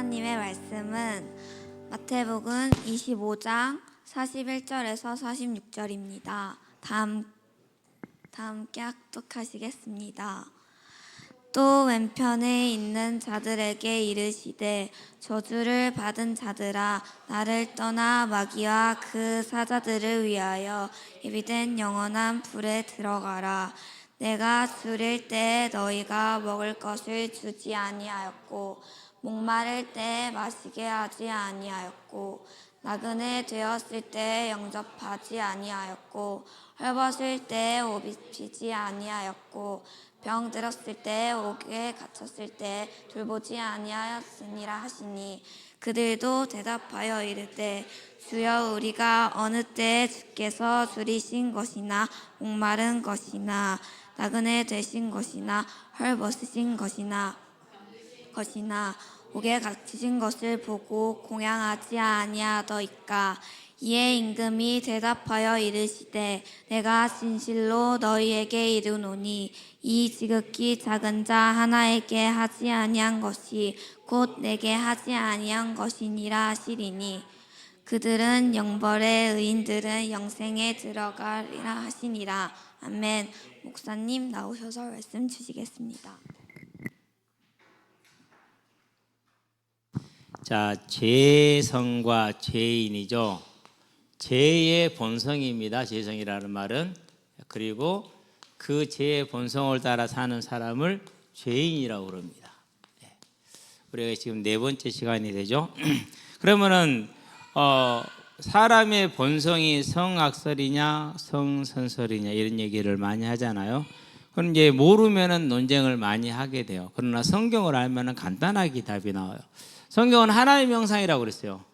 하나님의 말씀은 마태복음 25장 41절에서 46절입니다. 다음 다 함께 합독하시겠습니다. 또 왼편에 있는 자들에게 이르시되 저주를 받은 자들아 나를 떠나 마귀와 그 사자들을 위하여 예비된 영원한 불에 들어가라 내가 줄일 때 너희가 먹을 것을 주지 아니하였고 목마를 때 마시게 하지 아니하였고 나그네 되었을 때 영접하지 아니하였고 헐벗을 때옷 입히지 아니하였고 병 들었을 때 옥에 갇혔을 때 돌보지 아니하였으니라 하시니 그들도 대답하여 이르되 주여 우리가 어느 때 주께서 줄이신 것이나 목마른 것이나 나그네 되신 것이나 헐벗으신 것이나 것이나 옥에 갇히신 것을 보고 공양하지 아니하더이까 이에 임금이 대답하여 이르시되 내가 진실로 너희에게 이르노니 이 지극히 작은 자 하나에게 하지 아니한 것이 곧 내게 하지 아니한 것이니라 하시리니 그들은 영벌의 의인들은 영생에 들어가리라 하시니라 아멘 목사님 나오셔서 말씀 주시겠습니다. 자, 죄성과 죄인이죠. 죄의 본성입니다. 죄성이라는 말은 그리고 그 죄의 본성을 따라 사는 사람을 죄인이라고 그럽니다. 예. 우리가 지금 네 번째 시간이 되죠. 그러면은 어, 사람의 본성이 성악설이냐 성선설이냐 이런 얘기를 많이 하잖아요. 그럼 이제 모르면은 논쟁을 많이 하게 돼요. 그러나 성경을 알면은 간단하게 답이 나와요. 성경은 하나님의 형상이라고 그랬어요.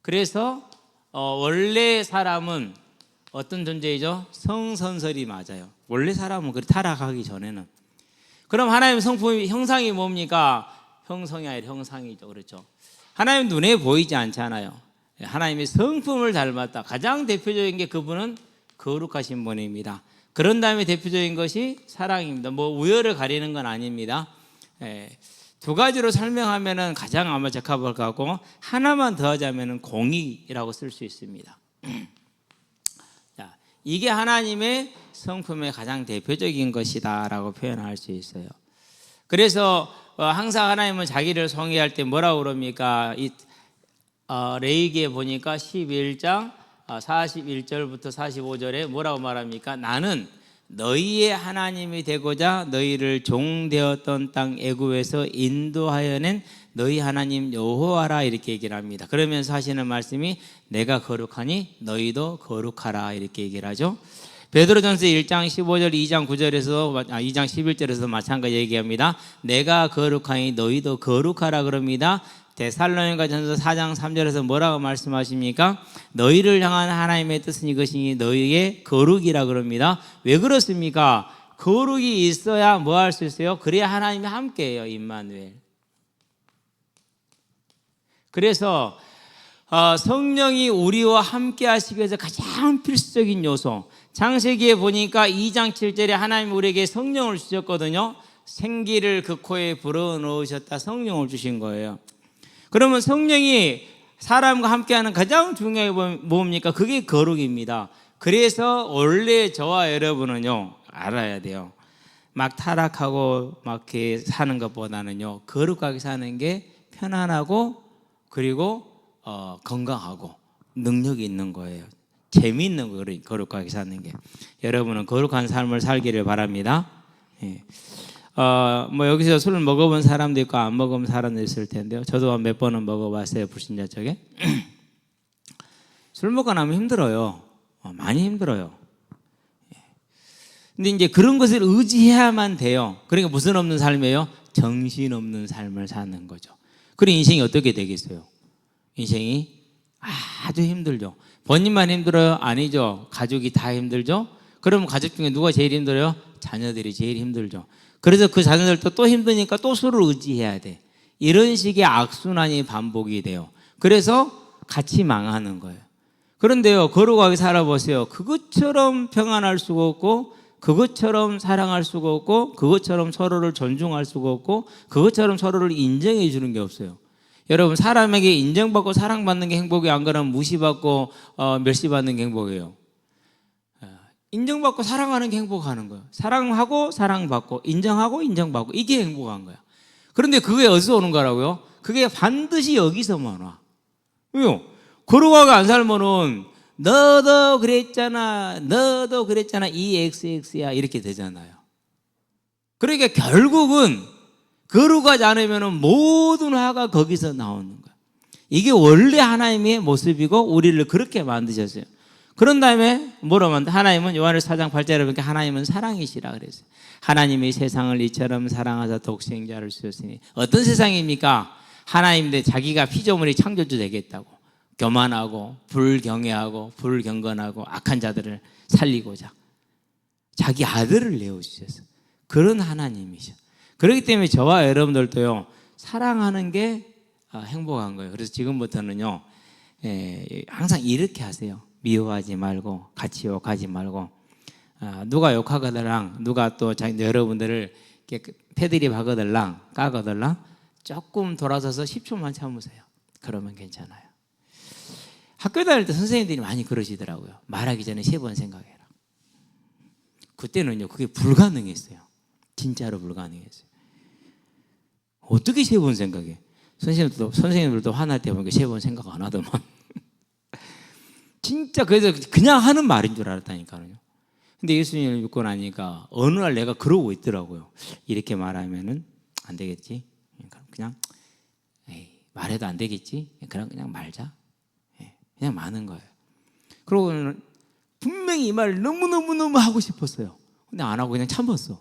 그래서 어, 원래 사람은 어떤 존재이죠? 성선설이 맞아요. 원래 사람은 그 타락하기 전에는. 그럼 하나님 성품이 형상이 뭡니까? 형성이 아니라 형상이죠. 그렇죠. 하나님 눈에 보이지 않잖아요. 하나님의 성품을 닮았다. 가장 대표적인 게 그분은 거룩하신 분입니다. 그런 다음에 대표적인 것이 사랑입니다. 뭐 우열을 가리는 건 아닙니다. 예. 두 가지로 설명하면은 가장 아마 적합할 것 같고 하나만 더하자면은 공의라고 쓸 수 있습니다. 자, 이게 하나님의 성품의 가장 대표적인 것이다라고 표현할 수 있어요. 그래서 어, 항상 하나님은 자기를 성의할 때 뭐라고 그럽니까? 이 어, 레이기에 보니까 11장 41절부터 45절에 뭐라고 말합니까? 나는 너희의 하나님이 되고자 너희를 종되었던 땅 애굽에서 인도하여낸 너희 하나님 여호와라 이렇게 얘기를 합니다. 그러면서 하시는 말씀이 내가 거룩하니 너희도 거룩하라 이렇게 얘기를 하죠. 베드로전서 1장 15절, 2장 9절에서 아, 2장 11절에서 마찬가지 얘기합니다. 내가 거룩하니 너희도 거룩하라 그럽니다. 데살로니가 전서 4장 3절에서 뭐라고 말씀하십니까? 너희를 향한 하나님의 뜻은 이것이니 너희의 거룩이라 그럽니다. 왜 그렇습니까? 거룩이 있어야 뭐 할 수 있어요? 그래야 하나님이 함께해요. 임마누엘. 그래서 어, 성령이 우리와 함께 하시기 위해서 가장 필수적인 요소. 창세기에 보니까 2장 7절에 하나님 우리에게 성령을 주셨거든요. 생기를 그 코에 불어 넣으셨다 성령을 주신 거예요. 그러면 성령이 사람과 함께하는 가장 중요한 게 뭡니까? 그게 거룩입니다. 그래서 원래 저와 여러분은요 알아야 돼요. 막 타락하고 막 이렇게 사는 것보다는요 거룩하게 사는 게 편안하고 그리고 어, 건강하고 능력이 있는 거예요. 재미있는 거예요. 거룩하게 사는 게. 여러분은 거룩한 삶을 살기를 바랍니다. 예. 어, 뭐 여기서 술을 먹어본 사람도 있고 안 먹어본 사람도 있을 텐데요. 저도 몇 번은 먹어봤어요. 불신자 쪽에. 술 먹고 나면 힘들어요. 어, 많이 힘들어요. 예. 근데 이제 그런 것을 의지해야만 돼요. 그러니까 무슨 없는 삶이에요? 정신 없는 삶을 사는 거죠. 그럼 인생이 어떻게 되겠어요? 인생이 아주 힘들죠. 본인만 힘들어요? 아니죠. 가족이 다 힘들죠. 그럼 가족 중에 누가 제일 힘들어요? 자녀들이 제일 힘들죠. 그래서 그 자녀들도 또 힘드니까 또 서로 의지해야 돼. 이런 식의 악순환이 반복이 돼요. 그래서 같이 망하는 거예요. 그런데요, 거룩하게 살아보세요. 그것처럼 평안할 수가 없고, 그것처럼 사랑할 수가 없고, 그것처럼 서로를 존중할 수가 없고, 그것처럼 서로를 인정해 주는 게 없어요. 여러분 사람에게 인정받고 사랑받는 게 행복이 안 그러면 무시받고 어, 멸시받는 게 행복이에요. 어, 인정받고 사랑하는 게 행복하는 거예요. 사랑하고 사랑받고 인정하고 인정받고 이게 행복한 거야. 그런데 그게 어디서 오는 거라고요? 그게 반드시 여기서만 와. 왜요? 걸어가고 안 살면은 너도 그랬잖아, 너도 그랬잖아, 이 XX야 이렇게 되잖아요. 그러니까 결국은 거룩하지 않으면 모든 화가 거기서 나오는 거야. 이게 원래 하나님의 모습이고 우리를 그렇게 만드셨어요. 그런 다음에 만드 하나님은 요한을 4장 8절에 보니까 하나님은 사랑이시라 그랬어요. 하나님이 세상을 이처럼 사랑하사 독생자를 주셨으니 어떤 세상입니까? 하나님인데 자기가 피조물이 창조주 되겠다고 교만하고 불경외하고 불경건하고 악한 자들을 살리고자 자기 아들을 내어주셨어요. 그런 하나님이셔. 그렇기 때문에 저와 여러분들도요 사랑하는 게 아, 행복한 거예요. 그래서 지금부터는요 예, 항상 이렇게 하세요. 미워하지 말고 같이 욕하지 말고 아, 누가 욕하거들랑 누가 또 자, 여러분들을 이렇게 패드립 하거들랑 까거들랑 조금 돌아서서 10초만 참으세요. 그러면 괜찮아요. 학교 다닐 때 선생님들이 많이 그러시더라고요. 말하기 전에 세 번 생각해라. 그때는요 그게 불가능했어요. 진짜로 불가능했어요. 어떻게 세 번 생각해? 선생님들도 선생님들도 화날 때 보니까 세 번 생각 안 하더만. 진짜 그래서 그냥 하는 말인 줄 알았다니까요. 근데 예수님을 믿고 나니까 어느 날 내가 그러고 있더라고요. 이렇게 말하면은 안 되겠지. 그러니까 그냥 말해도 안 되겠지. 그냥 그냥 말자. 예, 그냥 많은 거예요. 그러고는 분명히 이 말을 너무 너무 너무 하고 싶었어요. 근데 안 하고 그냥 참았어.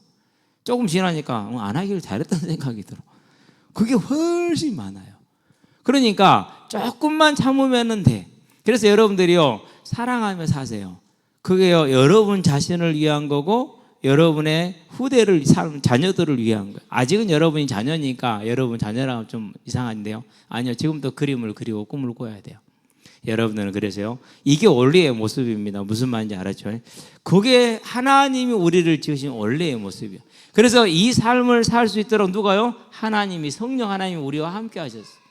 조금 지나니까 어, 안 하기를 잘했다는 생각이 들어. 그게 훨씬 많아요. 그러니까 조금만 참으면 돼. 그래서 여러분들이요 사랑하며 사세요. 그게요 여러분 자신을 위한 거고 여러분의 후대를 살 자녀들을 위한 거예요. 아직은 여러분이 자녀니까 여러분 자녀랑 좀 이상한데요. 아니요 지금도 그림을 그리고 꿈을 꿔야 돼요. 여러분들은 그래서요 이게 원래의 모습입니다. 무슨 말인지 알았죠? 그게 하나님이 우리를 지으신 원래의 모습이에요. 그래서 이 삶을 살 수 있도록 누가요? 하나님이 성령 하나님이 우리와 함께 하셨어요.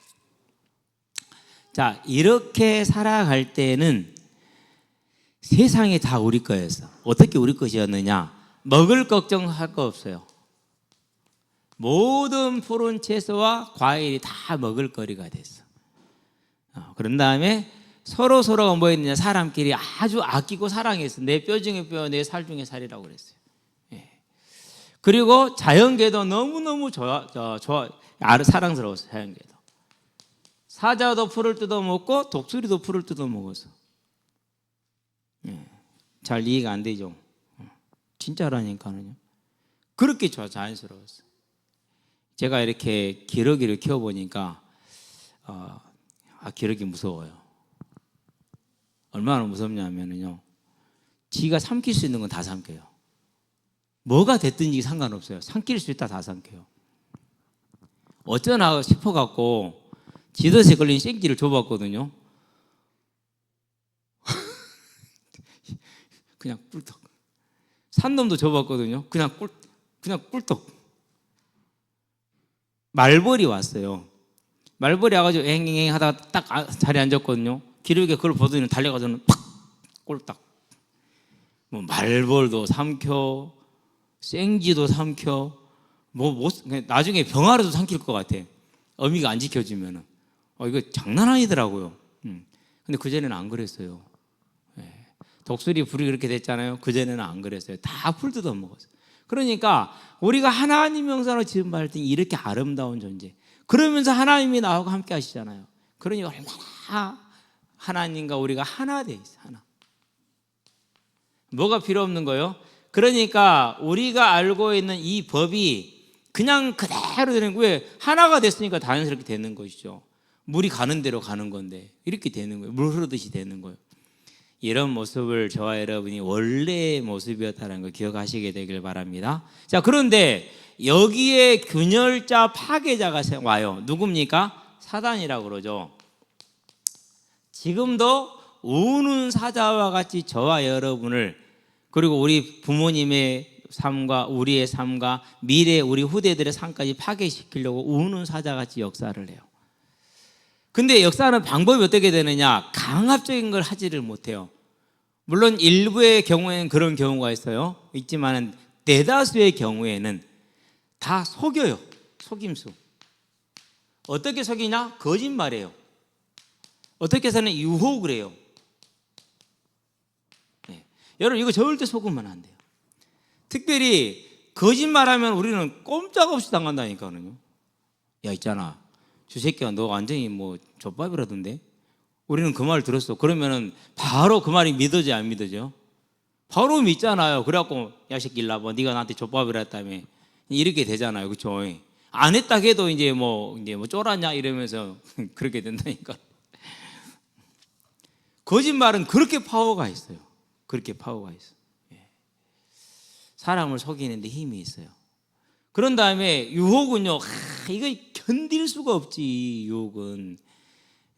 자, 이렇게 살아갈 때는 세상이 다 우리 거였어. 어떻게 우리 것이었느냐? 먹을 걱정할 거 없어요. 모든 푸른 채소와 과일이 다 먹을 거리가 됐어. 어, 그런 다음에 서로 서로가 뭐였느냐? 사람끼리 아주 아끼고 사랑했어. 내 뼈 중에 뼈, 내 살 중에 살이라고 그랬어요. 예. 그리고 자연계도 너무너무 좋아, 저, 좋아, 아르 사랑스러웠어요. 자연계도. 사자도 풀을 뜯어 먹고 독수리도 풀을 뜯어 먹었어. 예. 잘 이해가 안 되죠. 어. 진짜라니까는요. 그렇게 좋아 자연스러웠어. 제가 이렇게 기러기를 키워보니까 어, 아 기러기 무서워요. 얼마나 무섭냐면요. 지가 삼킬 수 있는 건 다 삼켜요. 뭐가 됐든지 상관없어요. 삼킬 수 있다 다 삼켜요. 어쩌나 싶어갖고 지도에 걸린 생지를 줘봤거든요. 그냥 꿀떡. 산놈도 줘봤거든요. 그냥 꿀, 그냥 꿀떡. 말벌이 왔어요. 말벌이 와가지고 앵앵앵 하다가 딱 아- 자리에 앉았거든요. 기르게 그걸 보더니 달려가서는 팍 꼴딱. 뭐 말벌도 삼켜, 생지도 삼켜, 뭐 못, 나중에 병아리도 삼킬 것 같아. 어미가 안 지켜주면은. 어 이거 장난 아니더라고요. 음. 근데 그 전에는 안 그랬어요. 예. 독수리 불이 그렇게 됐잖아요. 그 전에는 안 그랬어요. 다 풀 뜯어 먹었어요. 그러니까 우리가 하나님 명사로 지금 때 이렇게 아름다운 존재. 그러면서 하나님이 나하고 함께 하시잖아요. 그러니 얼마나 하나님과 우리가 하나 돼 있어. 하나. 뭐가 필요 없는 거예요? 그러니까 우리가 알고 있는 이 법이 그냥 그대로 되는 거예요. 하나가 됐으니까 자연스럽게 되는 것이죠. 물이 가는 대로 가는 건데 이렇게 되는 거예요. 물 흐르듯이 되는 거예요. 이런 모습을 저와 여러분이 원래의 모습이었다는 걸 기억하시게 되길 바랍니다. 자, 그런데 여기에 균열자 파괴자가 와요. 누굽니까? 사단이라고 그러죠. 지금도 우는 사자와 같이 저와 여러분을 그리고 우리 부모님의 삶과 우리의 삶과 미래 우리 후대들의 삶까지 파괴시키려고 우는 사자같이 역사를 해요. 근데 역사는 방법이 어떻게 되느냐? 강압적인 걸 하지를 못해요. 물론 일부의 경우에는 그런 경우가 있어요. 있지만은 대다수의 경우에는 다 속여요. 속임수. 어떻게 속이냐? 거짓말이에요. 어떻게 해서는 유혹을 해요. 네. 여러분 이거 절대 속으면 안 돼요. 특별히 거짓말하면 우리는 꼼짝없이 당한다니까요. 야 있잖아. 저 새끼가 너 완전히 뭐 족밥이라던데. 우리는 그말 들었어. 그러면은 바로 그 말이 믿어져 안 믿어져? 바로 믿잖아요. 그래갖고 야 새끼 일로 와봐. 네가 나한테 족밥이라 했다며. 이렇게 되잖아요. 그렇죠? 안 했다 해도 이제 뭐 이제 뭐 쫄았냐 이러면서 그렇게 된다니까. 거짓말은 그렇게 파워가 있어요. 그렇게 파워가 있어. 예. 사람을 속이는데 힘이 있어요. 그런 다음에 유혹은요, 하, 이거 견딜 수가 없지, 유혹은.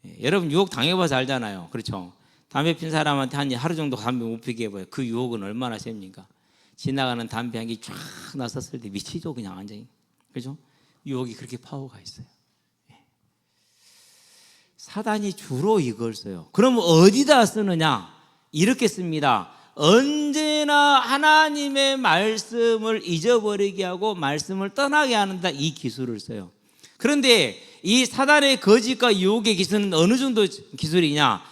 예, 여러분 유혹 당해봐서 알잖아요. 그렇죠? 담배 핀 사람한테 한 하루 정도 담배 못 피게 해봐요. 그 유혹은 얼마나 셉니까? 지나가는 담배 향기 쫙 났었을 때 미치죠, 그냥 완전히. 그죠? 유혹이 그렇게 파워가 있어요. 예. 사단이 주로 이걸 써요. 그럼 어디다 쓰느냐? 이렇게 씁니다. 언제나 하나님의 말씀을 잊어버리게 하고 말씀을 떠나게 하는다 이 기술을 써요. 그런데 이 사단의 거짓과 유혹의 기술은 어느 정도 기술이냐?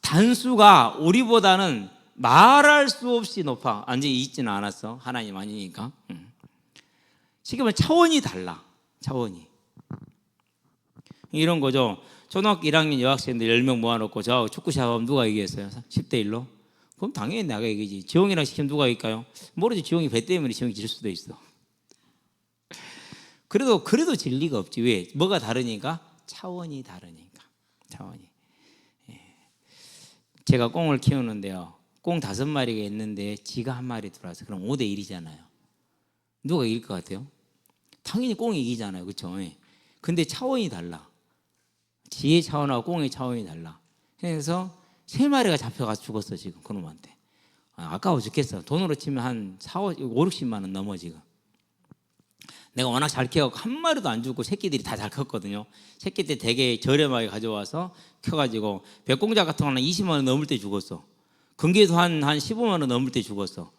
단수가 우리보다는 말할 수 없이 높아. 완전히 있지는 않았어. 하나님 아니니까. 말해 차원이 달라. 차원이. 이런 거죠. 초등학교 1학년 여학생들 10명 모아놓고 저 축구 시합하면 누가 이기겠어요? 10대 1로? 그럼 당연히 내가 이기지. 지용이랑 시키면 누가 이길까요? 모르지. 지용이 배 때문에 지용이 질 수도 있어. 그래도 그래도 질 리가 없지. 왜? 뭐가 다르니까? 차원이 다르니까. 차원이. 예. 제가 꽁을 키우는데요. 꽁 다섯 마리가 있는데 지가 한 마리 들어와서 그럼 5대 1이잖아요. 누가 이길 것 같아요? 당연히 꽁이 이기잖아요. 그렇죠? 근데 차원이 달라. 지의 차원하고 꽁의 차원이 달라. 그래서 세 마리가 잡혀가서 죽었어 지금 그놈한테. 아, 아까워 죽겠어. 돈으로 치면 한 4, 5, 5 60만 원 넘어 지금. 내가 워낙 잘 키워갖고 한 마리도 안 죽고 새끼들이 다 잘 컸거든요. 새끼 때 되게 저렴하게 가져와서 켜가지고 백공자 같은 거는 20만 원 넘을 때 죽었어. 금괴도 한, 한 15만 원 넘을 때 죽었어.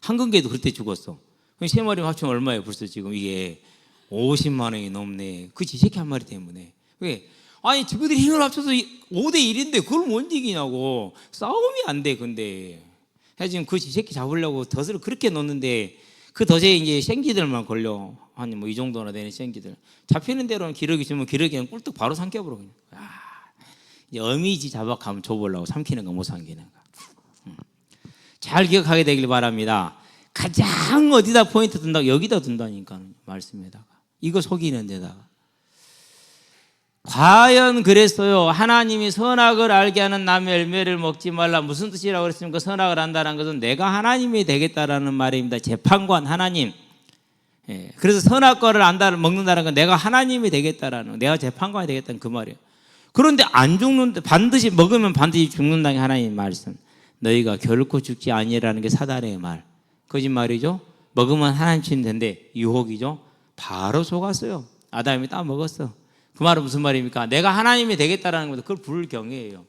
한금괴도 그때 죽었어. 그럼 세 마리 합치면 얼마예요? 벌써 지금 이게 50만 원이 넘네. 그치 새끼 한 마리 때문에. 왜? 아니 저들이 힘을 합쳐서 5대 1인데 그걸 못 이기냐고. 싸움이 안 돼 근데. 해 지금 그 새끼 잡으려고 덫을 그렇게 놓는데 그 덫에 이제 생기들만 걸려. 한 뭐 이 정도나 되는 생기들. 잡히는 대로는 기러기 주면 기러기는 꿀떡 바로 삼켜버려. 그냥. 아, 이제 어미지 잡아가면 줘보려고 삼키는 거못 삼키는 거. 음. 잘 기억하게 되길 바랍니다. 가장 어디다 포인트 둔다? 여기다 둔다니까 말씀에다가. 이거 속이는 데다가. 과연 그랬어요. 하나님이 선악을 알게 하는 남의 열매를 먹지 말라. 무슨 뜻이라고 그랬습니까? 선악을 안다는 것은 내가 하나님이 되겠다라는 말입니다. 재판관 하나님. 예, 그래서 선악과를 안다 먹는다는 건 내가 하나님이 되겠다라는 내가 재판관이 되겠다는 그 말이에요. 그런데 안 죽는데 반드시 먹으면 반드시 죽는다는 게 하나님의 말씀. 너희가 결코 죽지 아니라는 게 사단의 말. 거짓말이죠. 먹으면 하나님 치는 텐데 유혹이죠. 바로 속았어요. 아담이 딱 먹었어. 그 말은 무슨 말입니까? 내가 하나님이 되겠다라는 것도 그걸 불경이에요.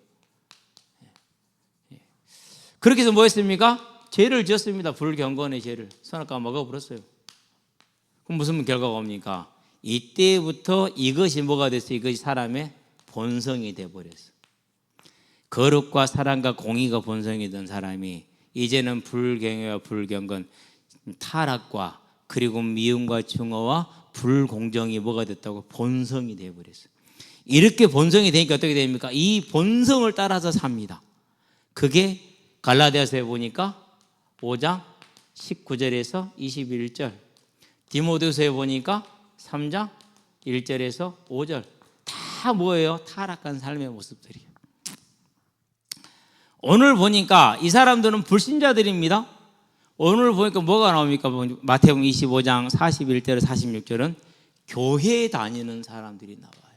그렇게 해서 뭐 했습니까? 죄를 지었습니다. 불경건의 죄를. 선악과 먹어버렸어요. 그럼 무슨 결과가 옵니까? 이때부터 이것이 뭐가 됐어요? 이것이 사람의 본성이 돼버렸어. 거룩과 사랑과 공의가 본성이 된 사람이 이제는 불경외와 불경건 타락과 그리고 미움과 증오와 불공정이 뭐가 됐다고 본성이 돼버렸어. 이렇게 본성이 되니까 어떻게 됩니까? 이 본성을 따라서 삽니다. 그게 갈라디아서에 보니까 5장 19절에서 21절, 디모데서에 보니까 3장 1절에서 5절 다 뭐예요? 타락한 삶의 모습들이에요. 오늘 보니까 이 사람들은 불신자들입니다. 오늘 보니까 뭐가 나옵니까? 마태복음 25장 41절 46절은 교회 다니는 사람들이 나와요.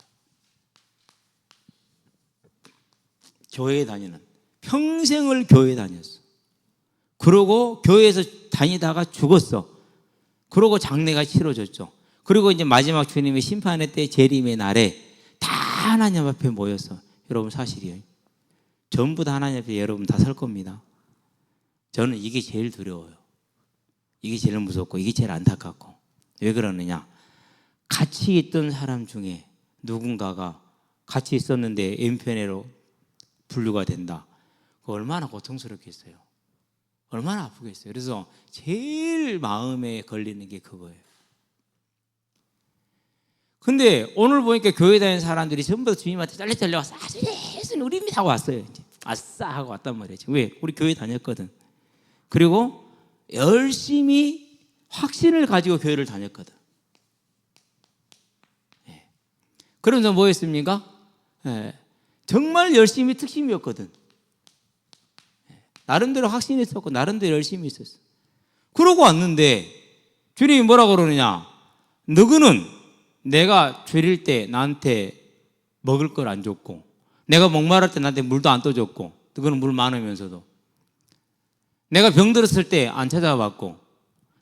교회 다니는 평생을 교회 다녔어. 그러고 교회에서 다니다가 죽었어. 그러고 장례가 치러졌죠. 그리고 이제 마지막 주님의 심판의 때 재림의 날에 다 하나님 앞에 모여서 여러분 사실이에요. 전부 다 하나님 앞에 여러분 다 설 겁니다. 저는 이게 제일 두려워요. 이게 제일 무섭고 이게 제일 안타깝고 왜 그러느냐? 같이 있던 사람 중에 누군가가 같이 있었는데 왼편으로 분류가 된다. 그 얼마나 고통스럽겠어요. 얼마나 아프겠어요. 그래서 제일 마음에 걸리는 게 그거예요. 근데 오늘 보니까 교회 다니는 사람들이 전부 다 주님한테 짤레짤레 와서 아, 예수님 우리입니다 하고 왔어요. 이제. 아싸 하고 왔단 말이에요. 왜? 우리 교회 다녔거든. 그리고 열심히 확신을 가지고 교회를 다녔거든. 예. 그러면서 뭐 했습니까? 예. 정말 열심히 특심이었거든. 예. 나름대로 확신이 있었고 나름대로 열심히 있었어. 그러고 왔는데 주님이 뭐라 그러느냐? 너그는 내가 죄릴 때 나한테 먹을 걸 안 줬고 내가 목마를 때 나한테 물도 안 떠줬고 너그는 물 많으면서도 내가 병들었을 때 안 찾아봤고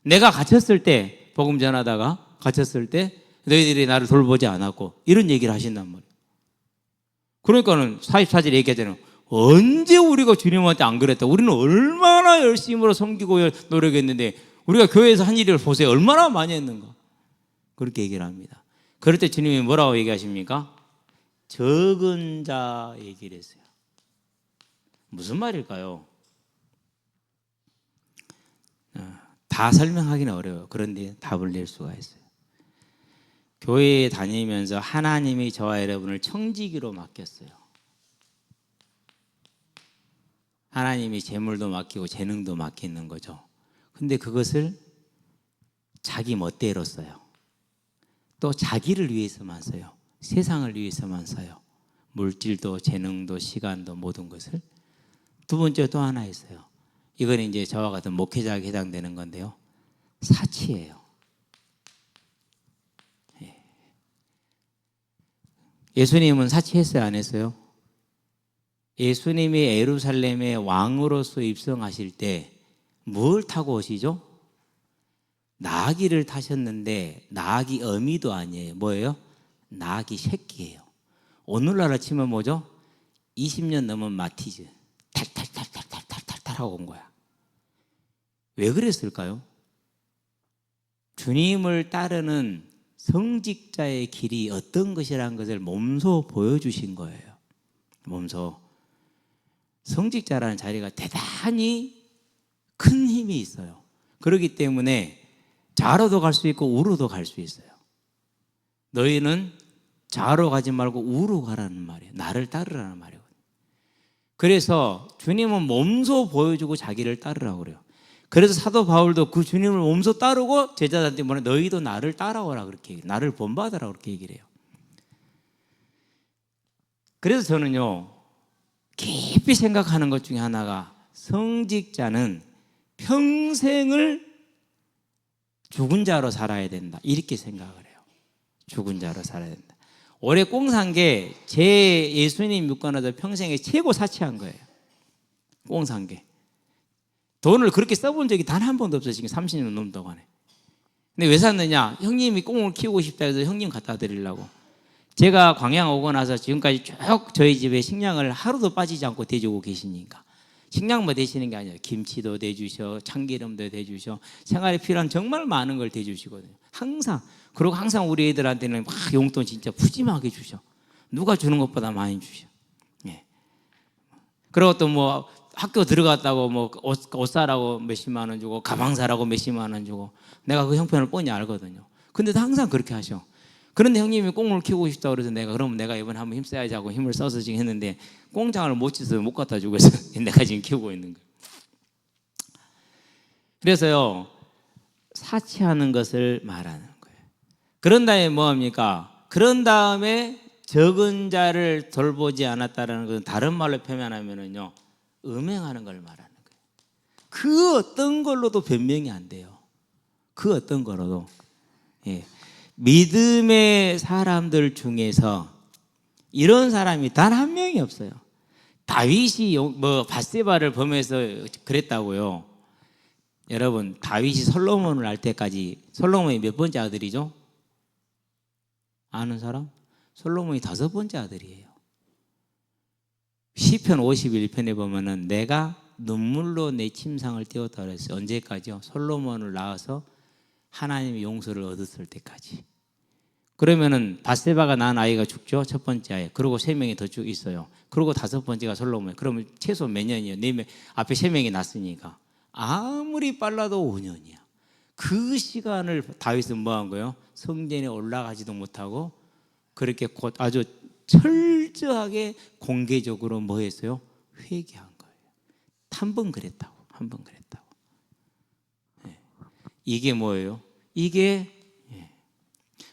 내가 갇혔을 때 복음 전하다가 갇혔을 때 너희들이 나를 돌보지 않았고 이런 얘기를 하신단 말이에요. 그러니까는 44절 얘기하잖아요. 언제 우리가 주님한테 안 그랬다. 우리는 얼마나 열심으로 섬기고 노력했는데 우리가 교회에서 한 일을 보세요. 얼마나 많이 했는가. 그렇게 얘기를 합니다. 그럴 때 주님이 뭐라고 얘기하십니까? 적은 자 얘기를 했어요. 무슨 말일까요? 어, 다 설명하기는 어려워요. 그런데 답을 낼 수가 있어요. 교회에 다니면서 하나님이 저와 여러분을 청지기로 맡겼어요. 하나님이 재물도 맡기고 재능도 맡기는 거죠. 근데 그것을 자기 멋대로 써요. 또 자기를 위해서만 써요. 세상을 위해서만 써요. 물질도 재능도 시간도 모든 것을. 두 번째 또 하나 있어요. 이건 이제 저와 같은 목회자에게 해당되는 건데요. 사치예요. 예. 예수님은 사치했어요, 안 했어요? 예수님이 예루살렘의 왕으로서 입성하실 때 뭘 타고 오시죠? 나귀를 타셨는데 나귀 어미도 아니에요. 뭐예요? 나귀 새끼예요. 오늘날로 치면 뭐죠? 20년 넘은 마티즈. 탈탈 하고 온 거야. 왜 그랬을까요? 주님을 따르는 성직자의 길이 어떤 것이라는 것을 몸소 보여주신 거예요. 몸소. 성직자라는 자리가 대단히 큰 힘이 있어요. 그렇기 때문에 좌로도 갈 수 있고 우로도 갈 수 있어요. 너희는 좌로 가지 말고 우로 가라는 말이에요. 나를 따르라는 말이거든요. 그래서 주님은 몸소 보여주고 자기를 따르라고 그래요. 그래서 사도 바울도 그 주님을 몸소 따르고 제자들한테 뭐냐 너희도 나를 따라오라 그렇게 얘기해요. 나를 본받으라 그렇게 얘기를 해요. 그래서 저는요 깊이 생각하는 것 중에 하나가 성직자는 평생을 죽은 자로 살아야 된다. 이렇게 생각을 해요. 죽은 자로 살아야 된다. 올해 꽁산 게 제 예수님 믿고 나서 평생에 최고 사치한 거예요. 꽁산 게. 돈을 그렇게 써본 적이 단 한 번도 없어요. 지금 30년 넘는 동안에. 근데 왜 샀느냐? 형님이 꽁을 키우고 싶다 해서 형님 갖다 드리려고. 제가 광양 오고 나서 지금까지 쭉 저희 집에 식량을 하루도 빠지지 않고 대주고 계시니까. 식량만 대시는 게 아니에요. 김치도 대주셔, 참기름도 대주셔, 생활에 필요한 정말 많은 걸 대주시거든요. 항상. 그리고 항상 우리 애들한테는 막 용돈 진짜 푸짐하게 주셔. 누가 주는 것보다 많이 주셔. 예. 그리고 또 뭐 학교 들어갔다고 뭐 옷 옷 사라고 몇십만 원 주고 가방 사라고 몇십만 원 주고 내가 그 형편을 뻔히 알거든요. 근데도 항상 그렇게 하셔. 그런데 형님이 꽁을 키우고 싶다 그래서 내가 그러면 내가 이번에 한번 힘써야지 하고 힘을 써서 지금 했는데 꽁장을 못 쳐서 못 갖다 주고 해서 내가 지금 키우고 있는 거예요. 그래서요 사치하는 것을 말하는 거예요. 그런 다음에 뭐 합니까? 그런 다음에 적은 자를 돌보지 않았다라는 것은 다른 말로 표현하면은요 음행하는 걸 말하는 거예요. 그 어떤 걸로도 변명이 안 돼요. 그 어떤 거로도 예. 믿음의 사람들 중에서 이런 사람이 단 한 명이 없어요. 다윗이 용- 뭐 바세바를 범해서 그랬다고요. 여러분 다윗이 솔로몬을 알 때까지 솔로몬이 몇 번째 아들이죠? 아는 사람? 솔로몬이 다섯 번째 아들이에요. 시편 51편에 보면은 내가 눈물로 내 침상을 띄웠다 그랬어요. 언제까지요? 솔로몬을 낳아서 하나님의 용서를 얻었을 때까지. 그러면은 바세바가 낳은 아이가 죽죠. 첫 번째 아이. 그리고 세 명이 더쭉 있어요. 그리고 다섯 번째가 솔로몬. 그러면 최소 몇 년이에요? 네 명, 앞에 세 명이 낳았으니까. 아무리 빨라도 5년이야. 그 시간을 다윗은 뭐 한 거예요? 성전에 올라가지도 못하고 그렇게 곧 아주 철저하게 공개적으로 뭐 했어요? 회개한 거예요. 한 번 그랬다고. 한 번. 예. 이게 뭐예요? 이게 예.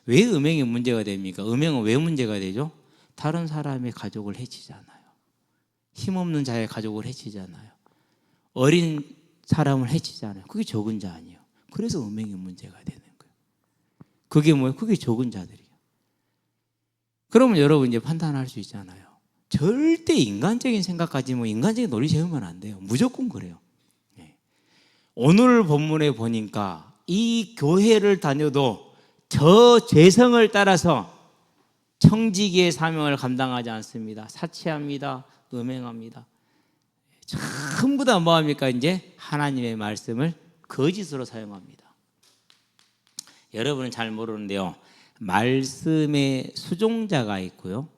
왜 음행이 문제가 됩니까? 음행은 왜 문제가 되죠? 다른 사람의 가족을 해치잖아요. 힘없는 자의 가족을 해치잖아요. 어린 사람을 해치잖아요. 그게 적은 자 아니에요. 그래서 음행이 문제가 되는 거예요. 그게 뭐예요? 그게 적은 자들이에요. 그러면 여러분 이제 판단할 수 있잖아요. 절대 인간적인 생각까지 뭐 인간적인 논리 세우면 안 돼요. 무조건 그래요. 예. 오늘 본문에 보니까 이 교회를 다녀도 저 죄성을 따라서 청지기의 사명을 감당하지 않습니다. 사치합니다. 음행합니다. 전부 다 뭐합니까? 이제 하나님의 말씀을 거짓으로 사용합니다. 여러분은 잘 모르는데요. 말씀의 수종자가 있고요.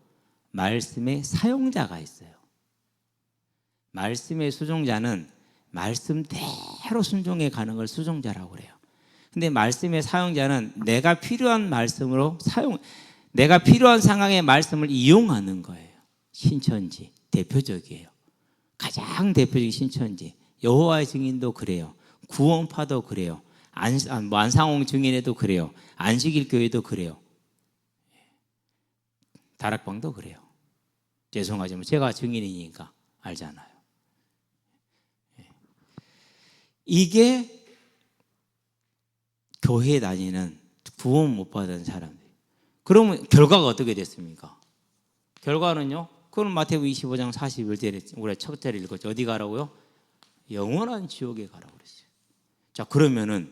말씀의 사용자가 있어요. 말씀의 수종자는 말씀대로 순종해 가는 걸 수종자라고 그래요. 근데 말씀의 사용자는 내가 필요한 말씀으로 사용 내가 필요한 상황의 말씀을 이용하는 거예요. 신천지 대표적이에요. 가장 대표적인 신천지 여호와의 증인도 그래요. 구원파도 그래요. 안, 아, 뭐 안상홍 증인에도 그래요. 안식일 교회도 그래요. 다락방도 그래요. 죄송하지만 제가 증인이니까 알잖아요. 예. 이게 교회 다니는 구원 못 받은 사람들. 그러면 결과가 어떻게 됐습니까? 결과는요. 그건 마태복음 25장 41절에 우리 첫 절에 읽었죠. 어디 가라고요? 영원한 지옥에 가라고 그랬어요. 자, 그러면은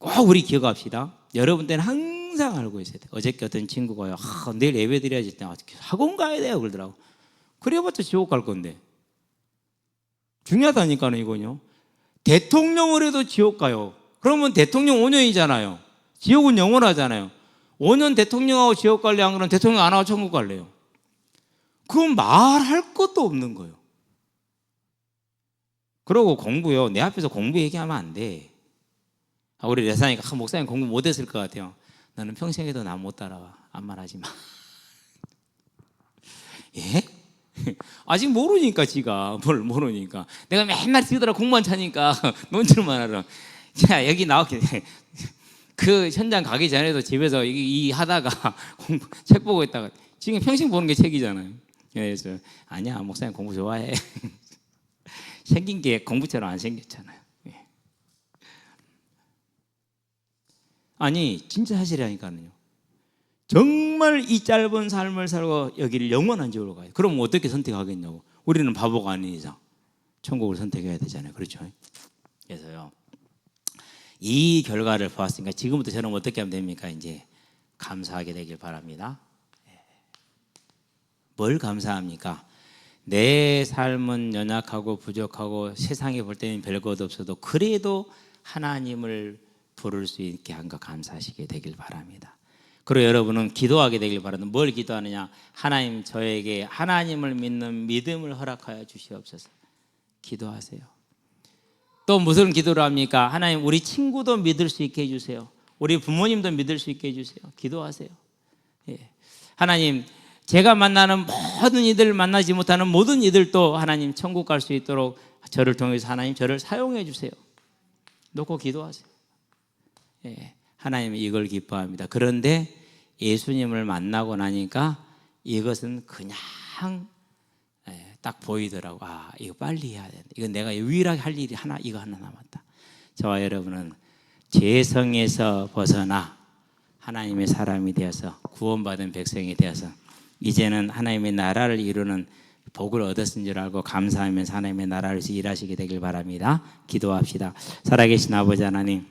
꼭 우리 기억합시다. 여러분들은 항상 알고 있어야 돼요. 어저께 어떤 친구가요. 아, 내일 예배 드려야지. 때 학원 가야 돼요. 그러더라고. 그래봤자 지옥 갈 건데. 중요하다니까는 이거요. 대통령을 해도 지옥 가요. 그러면 대통령 5년이잖아요. 지옥은 영원하잖아요. 5년 대통령하고 지옥 갈래 안 그러면 대통령 안 하고 천국 갈래요. 그건 말할 것도 없는 거예요. 그러고 공부요. 내 앞에서 공부 얘기하면 안 돼. 아, 우리 레사니까 아, 목사님 공부 못했을 것 같아요. 나는 평생에도 나 못 따라와. 아무 말하지 마. 예? 아직 모르니까 지가 뭘 모르니까 내가 맨날 쓰더라 공만 차니까 논술만 하라. 자 여기 나오게 그 현장 가기 전에도 집에서 이, 이 하다가 공부, 책 보고 있다가 지금 평생 보는 게 책이잖아요. 그래서 아니야 목사님 공부 좋아해. 생긴 게 공부처럼 안 생겼잖아요. 예. 아니 진짜 사실이라니까요. 정말 이 짧은 삶을 살고 여기를 영원한 지옥으로 가요. 그럼 어떻게 선택하겠냐고. 우리는 바보가 아닌 이상 천국을 선택해야 되잖아요. 그렇죠? 그래서요. 이 결과를 보았으니까 지금부터 저는 어떻게 하면 됩니까? 이제 감사하게 되길 바랍니다. 예. 뭘 감사합니까? 내 삶은 연약하고 부족하고 세상에 볼 때는 별것 없어도 그래도 하나님을 부를 수 있게 한것 감사하시게 되길 바랍니다. 그리고 여러분은 기도하게 되길 바랍니다. 뭘 기도하느냐? 하나님 저에게 하나님을 믿는 믿음을 허락하여 주시옵소서. 기도하세요. 또 무슨 기도를 합니까? 하나님 우리 친구도 믿을 수 있게 해주세요. 우리 부모님도 믿을 수 있게 해주세요. 기도하세요. 예. 하나님 제가 만나는 모든 이들 만나지 못하는 모든 이들도 하나님 천국 갈 수 있도록 저를 통해서 하나님 저를 사용해 주세요. 놓고 기도하세요. 예. 하나님 이걸 기뻐합니다. 그런데 예수님을 만나고 나니까 이것은 그냥 예, 딱 보이더라고. 아, 이거 빨리 해야 돼. 이건 내가 유일하게 할 일이 하나, 이거 하나 남았다. 저와 여러분은 죄성에서 벗어나 하나님의 사람이 되어서 구원받은 백성이 되어서 이제는 하나님의 나라를 이루는 복을 얻었은 줄 알고 감사하면서 하나님의 나라를 일하시게 되길 바랍니다. 기도합시다. 살아계신 아버지 하나님,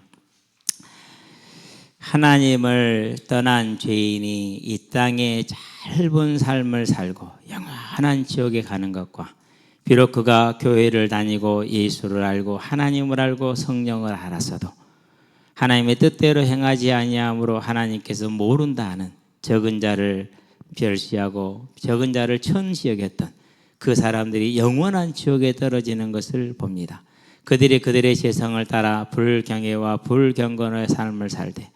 하나님을 떠난 죄인이 이 땅에 짧은 삶을 살고 영원한 지옥에 가는 것과 비록 그가 교회를 다니고 예수를 알고 하나님을 알고 성령을 알았어도 하나님의 뜻대로 행하지 아니함으로 하나님께서 모른다 하는 적은 자를 멸시하고 적은 자를 천시 여겼던 그 사람들이 영원한 지옥에 떨어지는 것을 봅니다. 그들이 그들의 재성을 따라 불경외와 불경건의 삶을 살되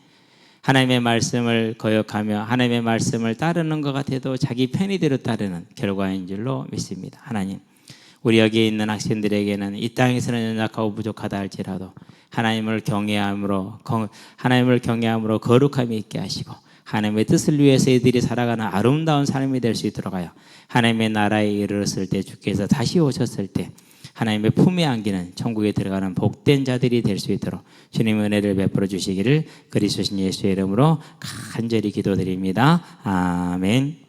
하나님의 말씀을 거역하며 하나님의 말씀을 따르는 것 같아도 자기 편의대로 따르는 결과인 줄로 믿습니다. 하나님, 우리 여기 있는 학생들에게는 이 땅에서는 연약하고 부족하다 할지라도 하나님을 경외함으로 거- 하나님을 경외함으로 거룩함이 있게 하시고 하나님의 뜻을 위해서 이들이 살아가는 아름다운 삶이 될 수 있도록 하여 하나님의 나라에 이르렀을 때 주께서 다시 오셨을 때 하나님의 품에 안기는 천국에 들어가는 복된 자들이 될 수 있도록 주님의 은혜를 베풀어 주시기를 그리스도신 예수의 이름으로 간절히 기도드립니다. 아멘.